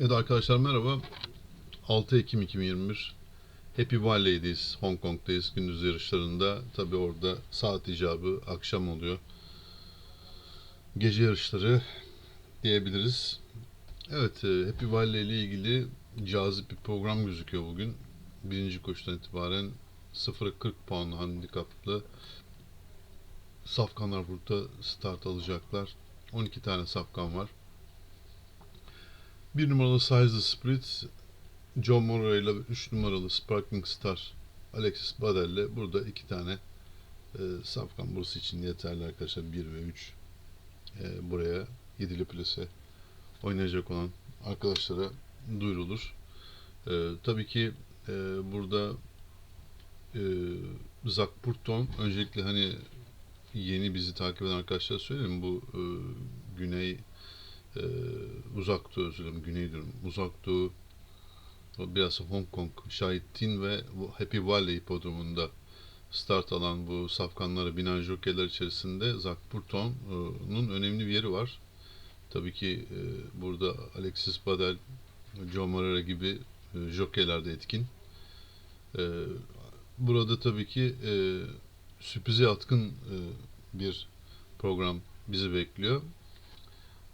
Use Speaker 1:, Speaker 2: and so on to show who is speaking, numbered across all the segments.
Speaker 1: Evet arkadaşlar merhaba. 6 Ekim 2021. Happy Valley'deyiz. Hong Kong'dayız. Gündüz yarışlarında. Tabi orada saat icabı akşam oluyor. Gece yarışları diyebiliriz. Evet, e, Happy Valley ile ilgili cazip bir program gözüküyor bugün. Birinci koşudan itibaren 0'a 40 puan handikaplı safkanlar burada start alacaklar. 12 tane safkan var. Bir numaralı Size the Spirit, John Morrow ile 3 numaralı Sparkling Star, Alexis Badel ile burada iki tane e, safkan burası için yeterli arkadaşlar. 1 ve 3 e, buraya yedili plase oynayacak olan arkadaşlara duyurulur. E, tabii ki e, burada e, Zach Burton öncelikle hani yeni bizi takip eden arkadaşlar söyleyeyim bu e, Güney e, Uzak Doğu özür dilerim Güney diyorum Uzak Doğu biraz Hong Kong Şahittin ve Happy Valley hipodromunda start alan bu safkanlara binen jokeyler içerisinde Zach Burton'un önemli bir yeri var. Tabii ki e, burada Alexis Badel, John Morera gibi e, jokeyler de etkin. E, burada tabii ki e, sürprize yatkın e, bir program bizi bekliyor.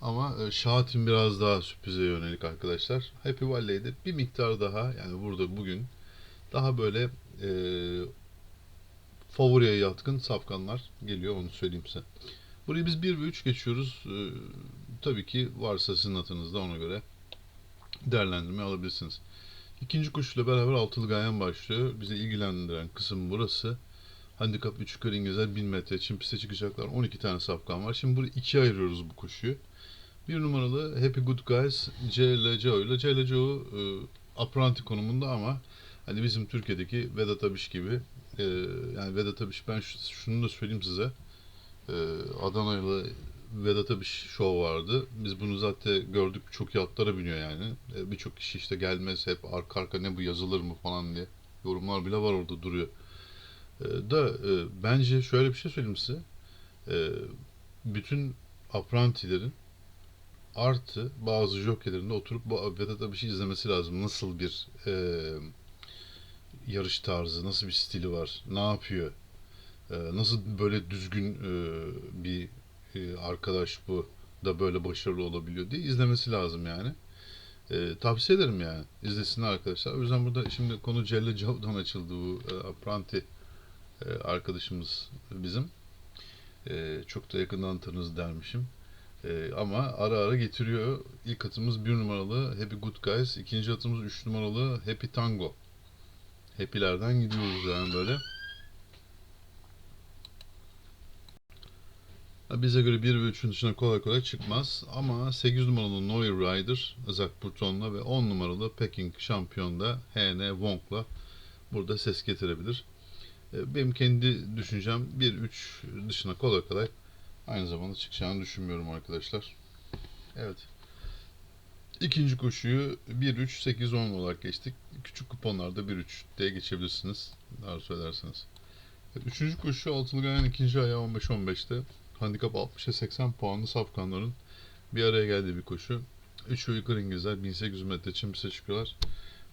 Speaker 1: Ama e, Şahat'in biraz daha sürprize yönelik arkadaşlar. Happy Valley'de bir miktar daha yani burada bugün daha böyle e, favoriye yatkın safkanlar geliyor onu söyleyeyim size. Burayı biz 1 ve 3 geçiyoruz. E, tabii ki varsa sizin atınızda ona göre değerlendirme alabilirsiniz. İkinci koşuyla beraber altılı gayen başlıyor. Bizi ilgilendiren kısım burası. Handikap 3 yukarı İngilizler 1000 metre için piste çıkacaklar. 12 tane safkan var. Şimdi burayı ikiye ayırıyoruz bu koşuyu. Bir numaralı Happy Good Guys C ile Joe ile C ile Joe e, apranti konumunda ama hani bizim Türkiye'deki Vedat Abiş gibi e, yani Vedat Abiş ben şunu da söyleyeyim size e, Adana ile Vedat Abiş show vardı. Biz bunu zaten gördük çok iyi biniyor yani. E, Birçok kişi işte gelmez hep arka arka ne bu yazılır mı falan diye yorumlar bile var orada duruyor. E, da e, bence şöyle bir şey söyleyeyim size. E, bütün aprantilerin artı bazı jokeylerin de oturup bu Vedat Abiş'i izlemesi lazım. Nasıl bir e, yarış tarzı, nasıl bir stili var, ne yapıyor, e, nasıl böyle düzgün e, bir e, arkadaş bu da böyle başarılı olabiliyor diye izlemesi lazım yani. E, tavsiye ederim yani. İzlesinler arkadaşlar. O yüzden burada şimdi konu Celle Cav'dan açıldı bu e, apranti arkadaşımız bizim. E, çok da yakından tanırız dermişim. E, ama ara ara getiriyor. İlk atımız bir numaralı Happy Good Guys. ikinci atımız üç numaralı Happy Tango. Happy'lerden gidiyoruz yani böyle. Bize göre 1 ve 3'ün dışına kolay kolay çıkmaz. Ama 8 numaralı Noy Rider, Zach Burton'la ve 10 numaralı Peking şampiyon da H.N. Wong'la burada ses getirebilir. E, Benim kendi düşüncem 1-3 dışına kolay kolay aynı zamanda çıkacağını düşünmüyorum arkadaşlar. Evet. İkinci koşuyu 1-3-8-10 olarak geçtik. Küçük kuponlarda 1-3 diye geçebilirsiniz. Daha söylerseniz. Evet, üçüncü koşu altılı gayanın ikinci ayağı 15-15'te. Handikap 60'a 80 puanlı safkanların bir araya geldiği bir koşu. 3 ve yukarı İngilizler 1800 metre için piste çıkıyorlar.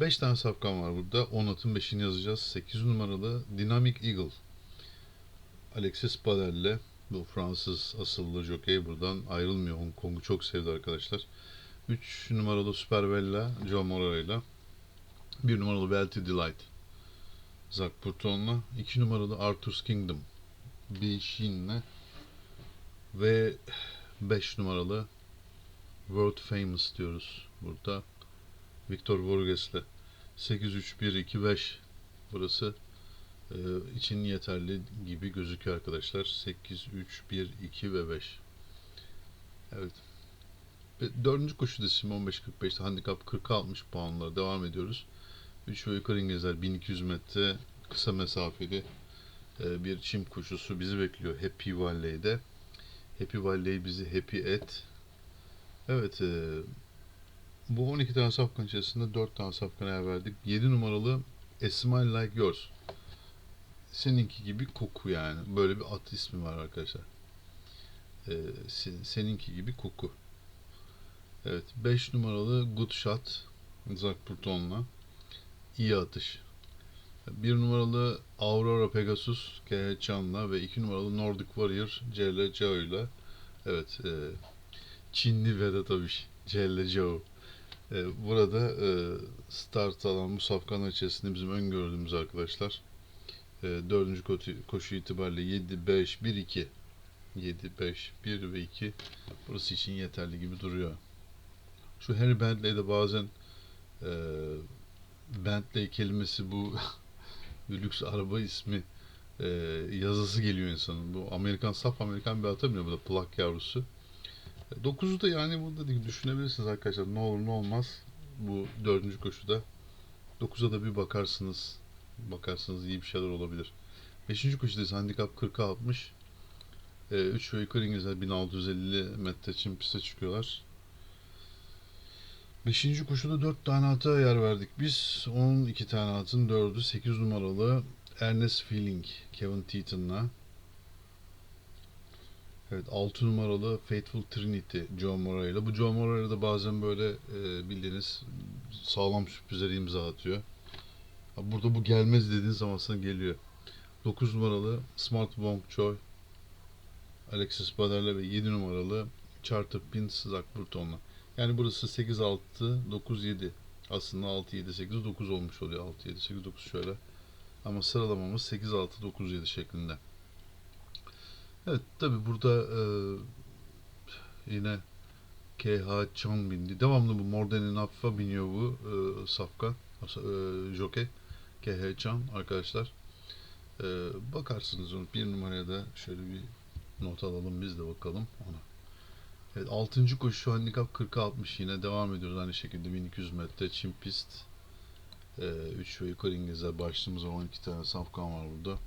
Speaker 1: 5 tane safkan var burada. 10 atın 5'ini yazacağız. 8 numaralı Dynamic Eagle. Alexis Badel'le bu Fransız asıllı jockey buradan ayrılmıyor. Hong Kong'u çok sevdi arkadaşlar. 3 numaralı Super Bella Joe Morera ile 1 numaralı Belty Delight Zach Burton'la 2 numaralı Arthur's Kingdom Bi Shin'le ve 5 numaralı World Famous diyoruz burada. Victor Borges'le 8 3 1 2 5 burası e, için yeterli gibi gözüküyor arkadaşlar. 8 3 1 2 ve 5. Evet. Ve dördüncü koşu dizisi 15-45'te handikap 40'a 60 puanla devam ediyoruz. 3 ve yukarı İngilizler 1200 metre kısa mesafeli e, bir çim koşusu bizi bekliyor Happy Valley'de. Happy Valley bizi happy et. Evet e, bu 12 tane safkan içerisinde 4 tane safkan yer verdik. 7 numaralı A Smile Like Yours. Seninki gibi koku yani. Böyle bir at ismi var arkadaşlar. E, se- seninki gibi koku. Evet 5 numaralı Good Shot Zach Burton'la iyi atış. 1 numaralı Aurora Pegasus KH Chan'la ve 2 numaralı Nordic Warrior CL Cao ile evet e, Çinli Vedat Abiş CL Cao burada e, start alan bu safkanlar içerisinde bizim öngördüğümüz arkadaşlar e, dördüncü koşu, itibariyle 7, 5, 1, 2 7, 5, 1 ve 2 burası için yeterli gibi duruyor. Şu Harry Bentley'de bazen e, Bentley kelimesi bu lüks araba ismi e, yazısı geliyor insanın. Bu Amerikan, saf Amerikan bir ata biniyor bu da plak yavrusu. 9'u da yani burada değil, düşünebilirsiniz arkadaşlar. Ne olur ne olmaz bu dördüncü koşuda. 9'a da bir bakarsınız. Bakarsınız iyi bir şeyler olabilir. 5. koşudayız. Handikap 40'a 60. 3 ve yukarı İngilizler 1650 metre için piste çıkıyorlar. 5. koşuda 4 tane ata yer verdik. Biz 12 tane atın 4'ü 8 numaralı Ernest Feeling Kevin Teaton'la. Evet 6 numaralı Faithful Trinity Joe Moreira. Bu Joe Moreira da bazen böyle e, bildiğiniz sağlam sürprizleri imza atıyor. Burada bu gelmez dediğiniz zaman sana geliyor. 9 numaralı Smart Wong Choi Alexis Bader'le ve 7 numaralı Charter Pins Zach Burton'la. Yani burası 8 6 9 7. Aslında 6 7 8 9 olmuş oluyor. 6 7 8 9 şöyle. Ama sıralamamız 8 6 9 7 şeklinde. Evet tabi burada e, yine KH Chang bindi. Devamlı bu Morden'in hafife biniyor bu e, safkan. E, jockey. KH Chang arkadaşlar. E, bakarsınız onu bir numaraya da şöyle bir not alalım biz de bakalım ona. Evet 6. koşu handikap 40'a 60 yine devam ediyoruz aynı şekilde 1200 metre çim pist. 3 ve yukarı İngilizler başlığımız var 12 tane safkan var burada.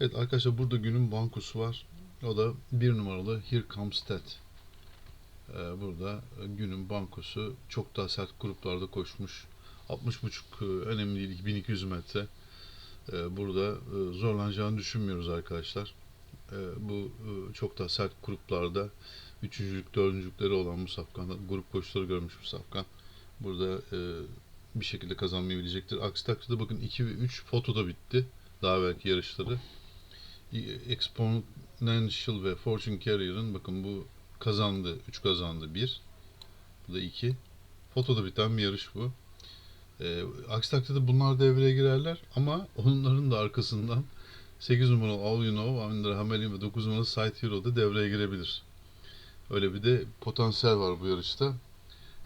Speaker 1: Evet arkadaşlar burada günün bankosu var. O da bir numaralı Here Comes Ted. Ee, burada günün bankosu çok daha sert gruplarda koşmuş. 60.5 e, önemli değil 1200 metre. Ee, burada e, zorlanacağını düşünmüyoruz arkadaşlar. Ee, bu e, çok daha sert gruplarda üçüncülük, dördüncülükleri olan bu safkan, grup koşuları görmüş bu safkan. Burada bir şekilde kazanmayabilecektir. Aksi takdirde bakın 2 ve 3 fotoda bitti. Daha belki yarışları. Exponential ve Fortune Carrier'ın bakın bu kazandı. 3 kazandı. 1. Bu da 2. Fotoda biten bir yarış bu. E, aksi takdirde bunlar devreye girerler ama onların da arkasından 8 numaralı All You Know, Amindra Hamelin ve 9 numaralı Sight Hero da devreye girebilir. Öyle bir de potansiyel var bu yarışta.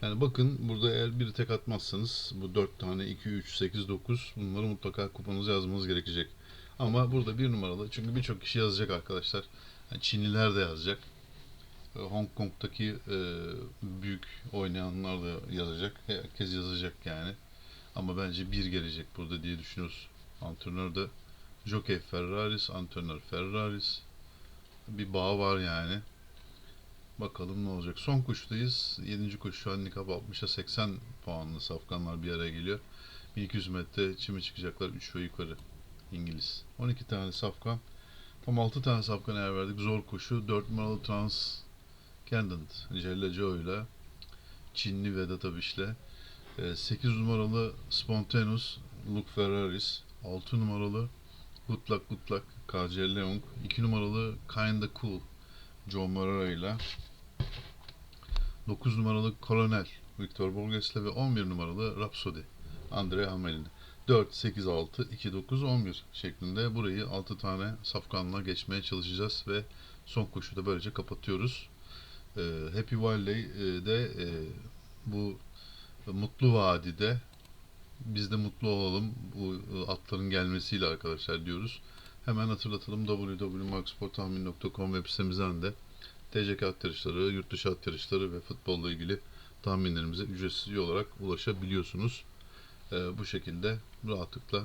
Speaker 1: Yani bakın burada eğer bir tek atmazsanız bu 4 tane 2, 3, 8, 9 bunları mutlaka kupanıza yazmanız gerekecek. Ama burada bir numaralı çünkü birçok kişi yazacak arkadaşlar. Yani Çinliler de yazacak. E, Hong Kong'daki e, büyük oynayanlar da yazacak. Herkes yazacak yani. Ama bence bir gelecek burada diye düşünüyoruz. Antrenör de Jockey Ferraris, antrenör Ferraris. Bir bağ var yani. Bakalım ne olacak. Son koşudayız. 7. koşu handikap 60'a 80 puanlı safkanlar bir araya geliyor. 1200 metre çime çıkacaklar 3 ve yukarı. İngiliz. 12 tane safkan. Tam 6 tane safkan yer verdik. Zor koşu. 4 numaralı Transcendent. Celle Joe ile Çinli Vedat Abiş'le 8 numaralı Spontaneous Luke Ferraris. 6 numaralı Good Luck Good Luck KC Leong. 2 numaralı Kinda Cool John Moreira ile 9 numaralı Kolonel Victor Borges'le ve 11 numaralı Rhapsody Andre Hamel'in. 4, 8, 6, 2, 9, 11 şeklinde burayı 6 tane safkanla geçmeye çalışacağız ve son koşuda böylece kapatıyoruz. Ee, Happy Valley'de e, bu Mutlu Vadi'de biz de mutlu olalım bu e, atların gelmesiyle arkadaşlar diyoruz. Hemen hatırlatalım www.maxsporttahmin.com web sitemizden de TCK at yarışları, yurt dışı at yarışları ve futbolla ilgili tahminlerimize ücretsiz olarak ulaşabiliyorsunuz. Ee, bu şekilde rahatlıkla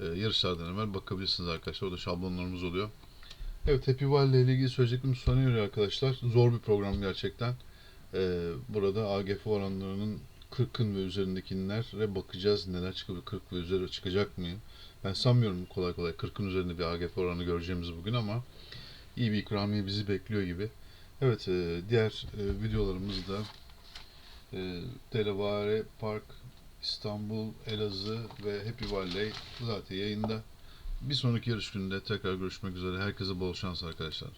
Speaker 1: e, yarışlardan evvel bakabilirsiniz arkadaşlar. Orada şablonlarımız oluyor. Evet Happy Valley ile ilgili söyleyeceklerim sona arkadaşlar. Zor bir program gerçekten. Ee, burada AGF oranlarının 40'ın ve üzerindekilere bakacağız. Neler çıkıyor? 40 ve üzeri çıkacak mı? Ben sanmıyorum kolay kolay 40'ın üzerinde bir AGF oranı göreceğimiz bugün ama iyi bir ikramiye bizi bekliyor gibi. Evet, e, diğer e, videolarımızda E, Televari Park, İstanbul, Elazığ ve Happy Valley zaten yayında. Bir sonraki yarış gününde tekrar görüşmek üzere. Herkese bol şans arkadaşlar.